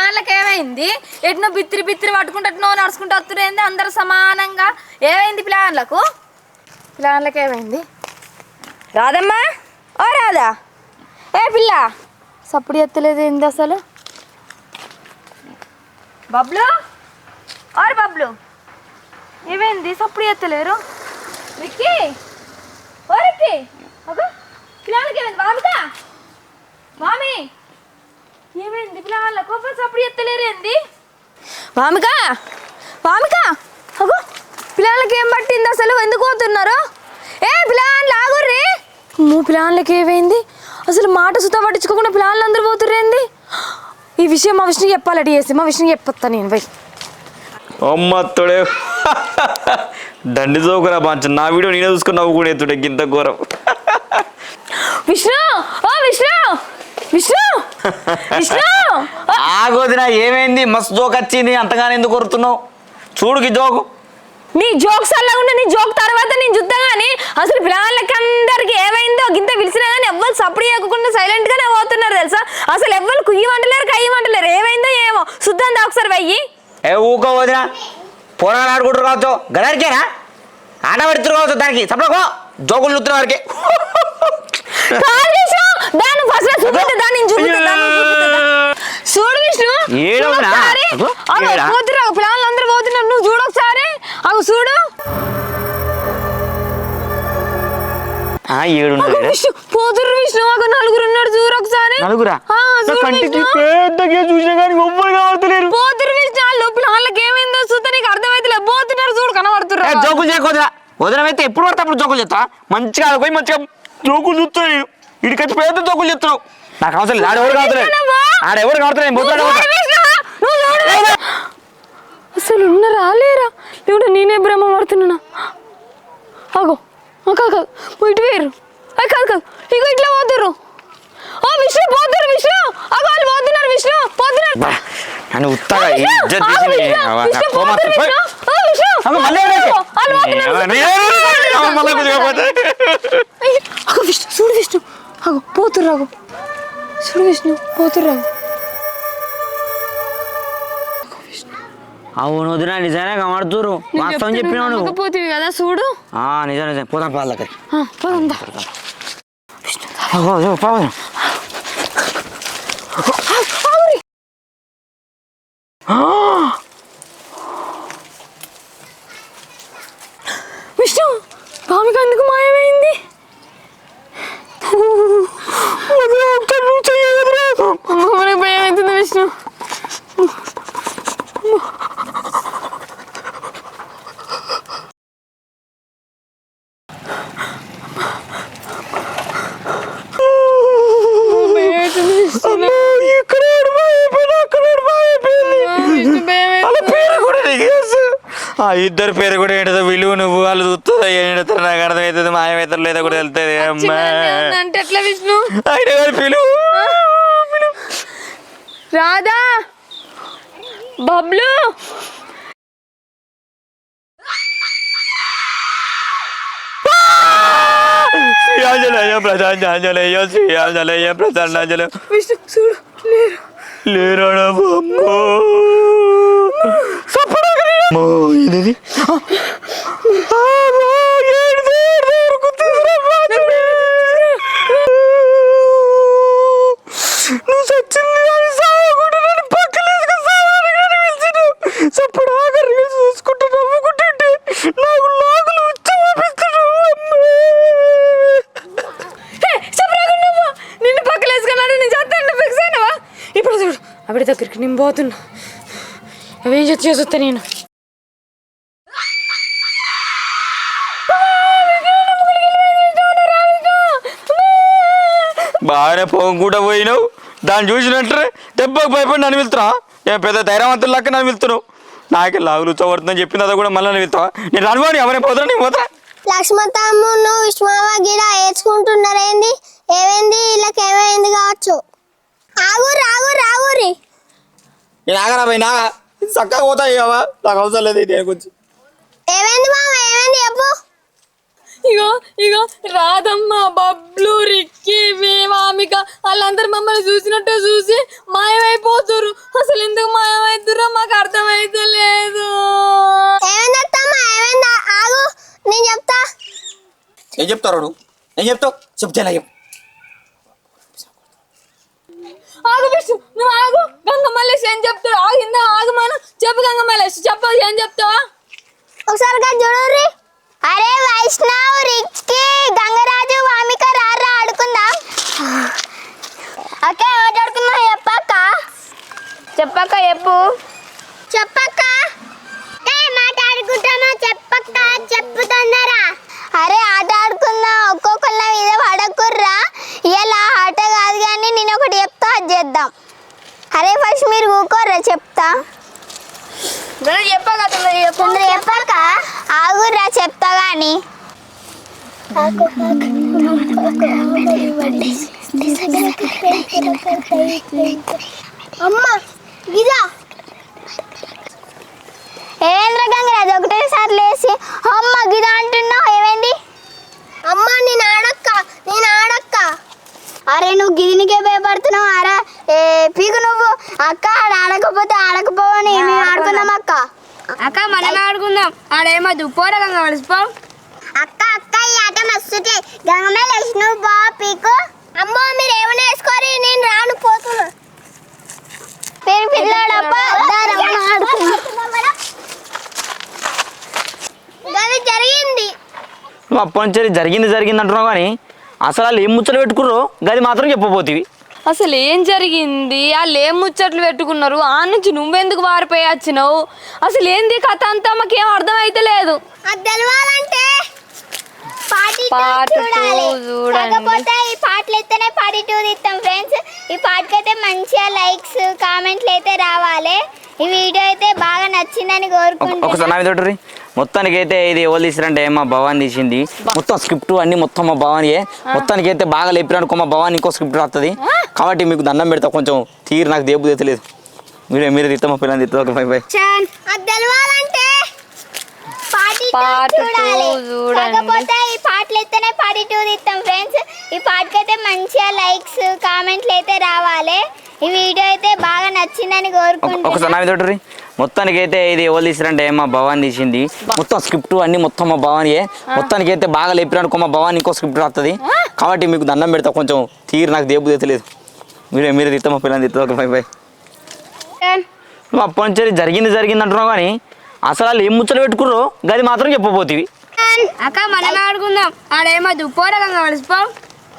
ఈ ఏమైంది ఎట్నో బిత్తిరి బిత్తిరి పట్టుకుంటే ఎట్నో నడుచుకుంటూ వస్తుండేంది అందరు సమానంగా ఏమైంది ప్లాన్లకు? ప్లాన్లకు ఏమైంది రాదమ్మా? ఓ రాదా ఏ పిల్ల? సప్పుడు ఎత్తలేదు ఏంది అసలు? బబ్లు? ఓరు బబ్లు. ఏమైంది? సప్పుడు ఎత్తలేరు? విక్కీ? ఓరికి ఒక పిల్లలకి ఏమైంది బాబుదా? మామీ ఏమైంది? పిల్లల కోపం సప్పుడు ఎత్తలేరు ఏంది? వామిక! వామిక! అగో! పిల్లలకి ఏం పట్టింది అసలు? ఎందుకు పోతున్నారు? ఏ పిల్లలు ఆగుర్రి! మూ పిల్లలకి ఏమైంది? అసలు మాట సుతా పట్టించుకోకుండా పిల్లలు అందరూ పోతుర్రేంది ఈ విషయం మా విష్ణుకి చెప్పాలి అడి చేసి. మా విష్ణుకి చెప్పొస్తా నేను పోయి. అమ్మత్తోడే దండి చౌకరా పంచ నా వీడియో నేనే చూసుకుని నవ్వుకునే ఎత్తుడే గింత ఘోరం. విష్ణు! ఓ విష్ణు! విష్ణు! ఆగోదినా ఏమైంది? మస్తు జోక్ వచ్చింది అంతగానే ఎందుకు కొరుతున్నావు చూడుకి జోకు. నీ జోక్స్ అలా ఉండే నీ జోక్ తర్వాత నేను చూద్దాం కానీ అసలు పిల్లలకి అందరికి ఏమైందో గింత పిలిచినా కానీ ఎవ్వరు సప్పుడు చేయకుండా సైలెంట్ గానే పోతున్నారు తెలుసా? అసలు ఎవ్వరు కుయ్యమంటలేరు కయ్యమంటలేరు ఏమైందో ఏమో. శుద్ధం దా ఒకసారి వెయ్యి. ఏ ఊకో వదినా పోరాడు ఆడుకుంటారు కావచ్చు గదారికేనా? ఆట పెడుతురు కావచ్చు దానికి. సపడకో జోకులు చూస్తున్న వారికి దాన్ని ఫస్ట్ చూపిస్తా దాన్ని చూపిస్తా. చూడు విష్ణు ఏడు? పోతున్నారు పిల్లలు అందరూ పోతున్నారు. నువ్వు చూడు ఒకసారి. అవి చూడు. ఆ ఏడు అగో, విష్ణు ఒక నలుగురు ఉన్నారు చూడు ఒకసారి. నలుగురా? కంటికి. పెద్దగా చూసినా కానీ ఒవ్వరు కావట్లేరు పోతురు విష్ణు వాళ్ళు పిల్లలకి ఏమైందో చూస్తే నీకు అర్థమైతే పోతున్నారు చూడు కనబడుతున్నారు జోకులు చేయకూడదా వదిన అయితే ఎప్పుడు పడితే అప్పుడు జోకులు చెప్తా మంచిగా ఆడుకోయి మంచిగా జోకులు నేను. ఇడికొచ్చి పెద్ద జోకులు చెప్తున్నావు. నాకు అవసరం ఆడెవరు కావట్లేదు విష్ణువా? ఆడెవరు కావట్లేదు విష్ణు. అసలు ఉన్నారా లేరా లేకుంటే నేనే భ్రమ పడుతున్నా అగో కాదు ఇటు వేరు. కాదు కాదు. ఇగో ఇట్లా పోతుర్రు. ఓ విష్ణు పోతురు విష్ణు. అగో వాళ్ళు పోతున్నారు విష్ణు. పోతున్నారు. నన్ను ఉత్తగా ఇజ్జత్ తీసి పోతురు విష్ణు చూడు విష్ణు. అగో పోతుర్రు అగో చూడు విష్ణు పోతుర్రు అగో అవును వదిన నిజమే కమడుతురు వాస్తవం చెప్పినావు నువ్వు. నమ్మకపోతివి కదా చూడు ఆ, నిజం నిజం పోదాం పాల దగ్గర ఆ, పోదాం విష్ణు భామిక ఎందుకు మాయమైంది మనకు భయం అవుతుంది విష్ణు భయం అవుతుంది విష్ణు. విష్ణు భయం అవుతుంది. పేరు కూడా నీకు తెలుసు. ఆ ఇద్దరు పేరు కూడా ఏంటో విలువ నువ్వు వాళ్ళు చూస్తుందా ఏంటో నాకు అర్థమవుతుంది మాయమవుతారు లేదా కూడా వెళ్తుంది అమ్మా. అంటే ఎట్లా విష్ణు? ఆయన గారు పిలువు. రాధా. బబ్లు. విష్ణు చూడు లేరు. అమ్మో అమ్మో, ఇది నువ్వు చచ్చింది అని సావకుండా నన్ను పక్కలేసుకు సావని కానీ పిలిచిను చప్పుడు ఆఖరిగా చూసుకుంటూ నవ్వుకుంటుంటే నాకు లాగులు ఉచ్చమపిస్తున్నావు నువ్వు. నిన్ను పక్కలేసుకున్నాడు నేను చేస్తాను ఫిక్స్ అయినవా? ఇప్పుడు చూడు ఆవిడ దగ్గరికి నేను పోతున్నా. అవేం చేసి చేసొస్తా నేను. బాగానే పోకుండా పోయినావు. దాన్ని చూసినట్టే దెబ్బకు భయపడి నన్ను వెళ్తున్నా నేను పెద్ద ధైర్యవంతులు లెక్క నన్ను వెళ్తున్నావు నాకే లాగులు చోడుతుందని చెప్పిన అది కూడా మళ్ళీ నన్ను వెళ్తావా నేను అనుకోని ఎవరైనా పోతున్నా నేను పోతా. లక్ష్మతమ్మును విశ్వమ గిడ ఏడ్చుకుంటున్నారేంది? ఏమైంది? వీళ్ళకి ఏమైంది కావచ్చు? ఆగురు ఆగురు ఆగురి నేను ఆగరా పోయి నాగా చక్కగా పోతా ఇవ్వవా నాకు అవసరం లేదు దేని గురించి. ఏమైంది మామ ఏమైంది? చెప్పు. ఇగో ఇగో రాధమ్మ బబ్లు రిక్కి వేవామిక వాళ్ళందరూ మమ్మల్ని చూసినట్టు చూసి మాయమైపోతురు అసలు ఎందుకు మాయమైతురో మాకు నేను చెప్తా. ఏం చెప్తారు ఏం చెప్తావు? చెప్తే చెప్పు. ఆగు విష్ణు నువ్వు ఆగు. గంగమల్లేసి ఏం చెప్తావు ఆగిందా ఆగు మనం చెప్పు గంగమల్లేసి చెప్పదు ఏం చెప్తావా? ఒకసారి చూడరి అరే వైష్ణవ్ అని. గాని అమ్మా ఇదా. గంగరాజు ఒకటేసారి లేచి అమ్మ గిదా అంటున్నావు ఏమైంది? అమ్మ నేను ఆడక్క నేను ఆడక్క. అరే నువ్వు గిదినికే భయపడుతున్నావు అరా ఏ పీకు నువ్వు. అక్క ఆడ ఆడకపోతే ఆడకపోవని మేము ఆడుకుందాం అక్క. అక్క మనం ఆడుకుందాం. ఆడేమద్దు పోరా గంగ కలిసిపో. అక్క అక్క ఈ ఆట మస్తు గంగమే లేచి నువ్వు బా పీకు. అమ్మో మీరు ఏమైనా వేసుకోరి? నేను రాను పోతున్నా. పేరు పిల్లాడప్ప. గది జరిగింది. అప్పటి నుంచి జరిగింది జరిగింది అంటున్నావు కానీ అసలు వాళ్ళు ఏం ముచ్చట పెట్టుకుర్రో గది మాత్రం చెప్పబోతివి. అసలు ఏం జరిగింది? వాళ్ళు ఏం ముచ్చట్లు పెట్టుకున్నారు? ఆ నుంచి నువ్వెందుకు వారిపోయి వచ్చినావు? అసలు ఏంది కథ అంతా? మాకేం అర్థం అయితే లేదు. అది తెలవాలంటే పార్టీ Part two చూడాలి. చూడండి. కాకపోతే ఈ పాటలు అయితేనే పార్టీ టూ తీస్తాం ఫ్రెండ్స్. ఈ పాటకి అయితే మంచిగా లైక్స్ కామెంట్లు అయితే రావాలి. ఈ వీడియో అయితే బాగా నచ్చిందని ఒకసారి కోరుకుంటున్నాను నా మీద ఒకటి మొత్తానికి అయితే ఇది ఎవరు తీసిరంటే మా భవాన్ తీసింది. మొత్తం స్క్రిప్ట్ అన్ని మొత్తం మా భవానియే మొత్తానికి అయితే బాగా లేపిరనుకో మా భవాన్ ఇంకో స్క్రిప్ట్ వస్తుంది కాబట్టి మీకు దండం పెడతా కొంచెం తీరు నాకు దేపు తెలేదు మీరే మీరే తీస్తాం మా పిల్లలు పార్టీ చూడాలి. చూడండి. కాకపోతే ఈ పాటలు అయితేనే పార్టీ టూ తీస్తాం ఫ్రెండ్స్. ఈ పాటకి అయితే మంచిగా లైక్స్ కామెంట్లు అయితే రావాలి. ఈ వీడియో అయితే బాగా నచ్చిందని ఒక- ఒకసారి కోరుకుంటున్నాను నా మీద ఒకటి మొత్తానికి అయితే ఇది ఎవరు తీసిరంటే మా భవాన్ తీసింది. మొత్తం స్క్రిప్ట్ అన్ని మొత్తం మా భవానియే. మొత్తానికి అయితే బాగా లేపిరనుకో మా భవాన్ ఇంకో స్క్రిప్ట్ వస్తుంది కాబట్టి మీకు దండం పెడతా కొంచెం తీరు నాకు దేపు తెలేదు. మీరే మీరే తీస్తాం మా పిల్లలు తీస్తాం ఓకే బై బై నువ్వు అప్పటి నుంచి జరిగింది జరిగింది అంటున్నావు కానీ అసలు వాళ్ళు ఏం ముచ్చట పెట్టుకుర్రో గది మాత్రం చెప్పబోతివి. అక్క మనం ఆడుకుందాం. కలిసిపో